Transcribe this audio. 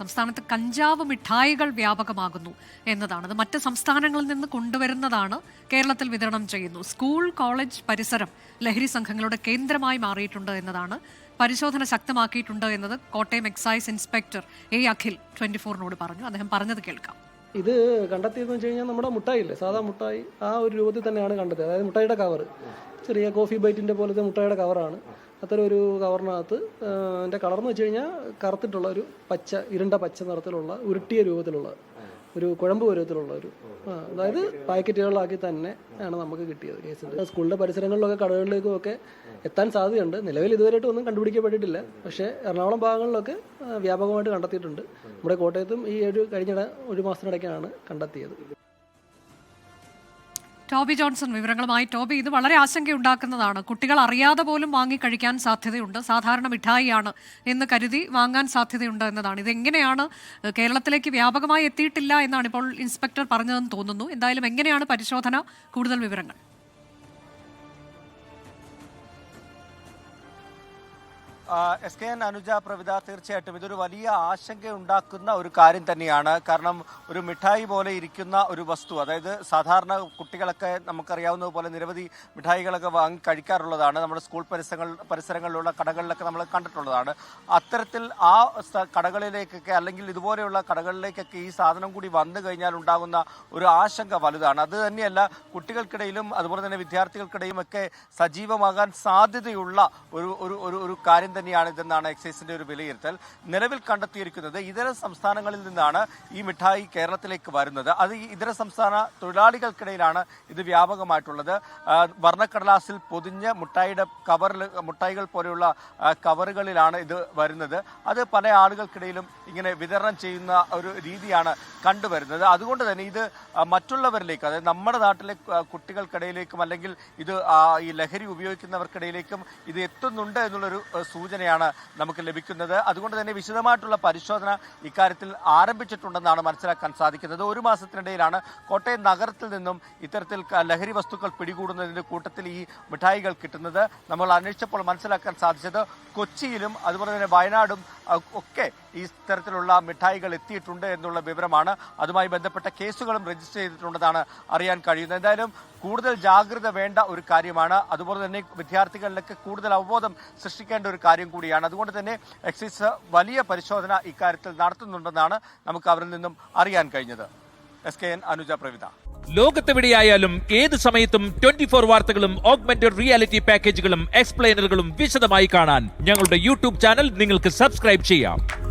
സംസ്ഥാനത്ത് കഞ്ചാവ് മിഠായികൾ വ്യാപകമാകുന്നു എന്നതാണ്. അത് മറ്റ് സംസ്ഥാനങ്ങളിൽ നിന്ന് കൊണ്ടുവരുന്നതാണ് കേരളത്തിൽ വിതരണം ചെയ്യുന്നു. സ്കൂൾ കോളേജ് പരിസരം ലഹരി സംഘങ്ങളുടെ കേന്ദ്രമായി മാറിയിട്ടുണ്ട് എന്നതാണ്. പരിശോധന ശക്തമാക്കിയിട്ടുണ്ട് എന്നത് Kottayam excise inspector A Akhil twenty ഫോറിനോട് പറഞ്ഞു. അദ്ദേഹം പറഞ്ഞത് കേൾക്കാം. ഇത് കണ്ടെത്തിയതെന്ന് വെച്ച് കഴിഞ്ഞാൽ നമ്മുടെ മുട്ടായി ഇല്ലേ സാധാ മുട്ടായി ആ ഒരു രൂപത്തിൽ തന്നെയാണ് കണ്ടത് അതായത് മുട്ടായിയുടെ കവർ ചെറിയ കോഫി ബൈറ്റിന്റെ പോലത്തെ മുട്ടായിയുടെ കവറാണ് അത്തരം ഒരു കവറിനകത്ത് അതിന്റെ കളർ എന്ന് വെച്ച് കഴിഞ്ഞാൽ കറുത്തിട്ടുള്ള ഒരു പച്ച ഇരുണ്ട പച്ച നിറത്തിലുള്ള ഉരുട്ടിയ രൂപത്തിലുള്ള ഒരു കുഴമ്പ് പരുവത്തിലുള്ള ഒരു അതായത് പാക്കറ്റുകളിലാക്കി തന്നെ ആണ് നമുക്ക് കിട്ടിയത് സ്കൂളിലെ സ്കൂളിന്റെ പരിസരങ്ങളിലൊക്കെ കടകളിലേക്കും ഒക്കെ എത്താൻ സാധ്യതയുണ്ട്. നിലവിൽ ഇതുവരെയായിട്ട് ഒന്നും കണ്ടുപിടിക്കപ്പെട്ടിട്ടില്ല. പക്ഷേ എറണാകുളം ഭാഗങ്ങളിലൊക്കെ വ്യാപകമായിട്ട് കണ്ടെത്തിയിട്ടുണ്ട്. നമ്മുടെ കോട്ടയത്തും ഈ ഒരു കഴിഞ്ഞ ഒരു മാസത്തിനിടയ്ക്കാണ് കണ്ടെത്തിയത്. ടോബി ജോൺസൺ വിവരങ്ങളുമായി. ടോബി ഇത് വളരെ ആശങ്കയുണ്ടാക്കുന്നതാണ്. കുട്ടികൾ അറിയാതെ പോലും വാങ്ങി കഴിക്കാൻ സാധ്യതയുണ്ട്. സാധാരണ മിഠായിയാണ് എന്ന് കരുതി വാങ്ങാൻ സാധ്യതയുണ്ട് എന്നതാണ്. ഇതെങ്ങനെയാണ് കേരളത്തിലേക്ക് വ്യാപകമായി എത്തിയിട്ടില്ല എന്നാണ് ഇപ്പോൾ ഇൻസ്പെക്ടർ പറഞ്ഞതെന്ന് തോന്നുന്നു. എന്തായാലും എങ്ങനെയാണ് പരിശോധന? കൂടുതൽ വിവരങ്ങൾ. S K N Anuja Pravitha തീർച്ചയായിട്ടും ഇതൊരു വലിയ ആശങ്ക ഉണ്ടാക്കുന്ന ഒരു കാര്യം തന്നെയാണ്. കാരണം ഒരു മിഠായി പോലെ ഇരിക്കുന്ന ഒരു വസ്തു അതായത് സാധാരണ കുട്ടികളൊക്കെ നമുക്കറിയാവുന്നതുപോലെ നിരവധി മിഠായികളൊക്കെ വാങ്ങി കഴിക്കാറുള്ളതാണ്. നമ്മുടെ സ്കൂൾ പരിസരങ്ങൾ പരിസരങ്ങളിലുള്ള കടകളിലൊക്കെ നമ്മൾ കണ്ടിട്ടുള്ളതാണ്. അത്തരത്തിൽ ആ കടകളിലേക്കൊക്കെ അല്ലെങ്കിൽ ഇതുപോലെയുള്ള കടകളിലേക്കൊക്കെ ഈ സാധനം കൂടി വന്നു കഴിഞ്ഞാൽ ഉണ്ടാകുന്ന ഒരു ആശങ്ക വലുതാണ്. അത് തന്നെയല്ല കുട്ടികൾക്കിടയിലും അതുപോലെ തന്നെ വിദ്യാർത്ഥികൾക്കിടയിലും ഒക്കെ സജീവമാകാൻ സാധ്യതയുള്ള ഒരു ഒരു ഒരു ഒരു കാര്യം തന്നെയാണ് ഇതെന്നാണ് എക്സൈസിന്റെ ഒരു വിലയിരുത്തൽ. നിലവിൽ കണ്ടെത്തിയിരിക്കുന്നത് ഇതര സംസ്ഥാനങ്ങളിൽ നിന്നാണ് ഈ മിഠായി കേരളത്തിലേക്ക് വരുന്നത്. അത് ഇതര സംസ്ഥാന തൊഴിലാളികൾക്കിടയിലാണ് ഇത് വ്യാപകമായിട്ടുള്ളത്. വർണക്കടലാസിൽ പൊതിഞ്ഞ് മുട്ടായിയുടെ കവറിൽ മുട്ടായികൾ പോലെയുള്ള കവറുകളിലാണ് ഇത് വരുന്നത്. അത് പല ആളുകൾക്കിടയിലും ഇങ്ങനെ വിതരണം ചെയ്യുന്ന ഒരു രീതിയാണ് കണ്ടുവരുന്നത്. അതുകൊണ്ട് തന്നെ ഇത് മറ്റുള്ളവരിലേക്ക് അതായത് നമ്മുടെ നാട്ടിലെ കുട്ടികൾക്കിടയിലേക്കും അല്ലെങ്കിൽ ഇത് ഈ ലഹരി ഉപയോഗിക്കുന്നവർക്കിടയിലേക്കും ഇത് എത്തുന്നുണ്ട് എന്നുള്ളൊരു ആ, സൂചനയാണ് നമുക്ക് ലഭിക്കുന്നത്. അതുകൊണ്ട് തന്നെ വിശദമായിട്ടുള്ള പരിശോധന ഇക്കാര്യത്തിൽ ആരംഭിച്ചിട്ടുണ്ടെന്നാണ് മനസ്സിലാക്കാൻ സാധിക്കുന്നത്. ഒരു മാസത്തിനിടയിലാണ് കോട്ടയം നഗരത്തിൽ നിന്നും ഇത്തരത്തിൽ ലഹരി വസ്തുക്കൾ പിടികൂടുന്നതിന്റെ കൂട്ടത്തിൽ ഈ മിഠായികൾ കിട്ടുന്നത്. നമ്മൾ അന്വേഷിച്ചപ്പോൾ മനസ്സിലാക്കാൻ സാധിച്ചത് കൊച്ചിയിലും അതുപോലെ തന്നെ വയനാടും ഒക്കെ ഈ തരത്തിലുള്ള മിഠായികൾ എത്തിയിട്ടുണ്ട് എന്നുള്ള വിവരമാണ്. അതുമായി ബന്ധപ്പെട്ട കേസുകളും രജിസ്റ്റർ ചെയ്തിട്ടുണ്ടെന്നാണ് അറിയാൻ കഴിയുന്നത്. എന്തായാലും കൂടുതൽ ജാഗ്രത വേണ്ട ഒരു കാര്യമാണ്. അതുപോലെ തന്നെ വിദ്യാർത്ഥികളിലൊക്കെ കൂടുതൽ അവബോധം സൃഷ്ടിക്കേണ്ട ഒരു കാര്യം കൂടിയാണ്. അതുകൊണ്ട് തന്നെ എക്സൈസ് വലിയ പരിശോധന ഇക്കാര്യത്തിൽ നടത്തുന്നുണ്ടെന്നാണ് നമുക്ക് അവരിൽ നിന്നും അറിയാൻ കഴിഞ്ഞത്. S K N Anuja Pravitha. ലോകത്തെവിടെയായാലും ഏത് സമയത്തും ട്വന്റി ഫോർ വാർത്തകളും ഓഗ്മെന്റഡ് റിയാലിറ്റി പാക്കേജുകളും എക്സ്പ്ലെയിനറുകളും വിശദമായി കാണാൻ ഞങ്ങളുടെ യൂട്യൂബ് ചാനൽ നിങ്ങൾക്ക് സബ്സ്ക്രൈബ് ചെയ്യാം.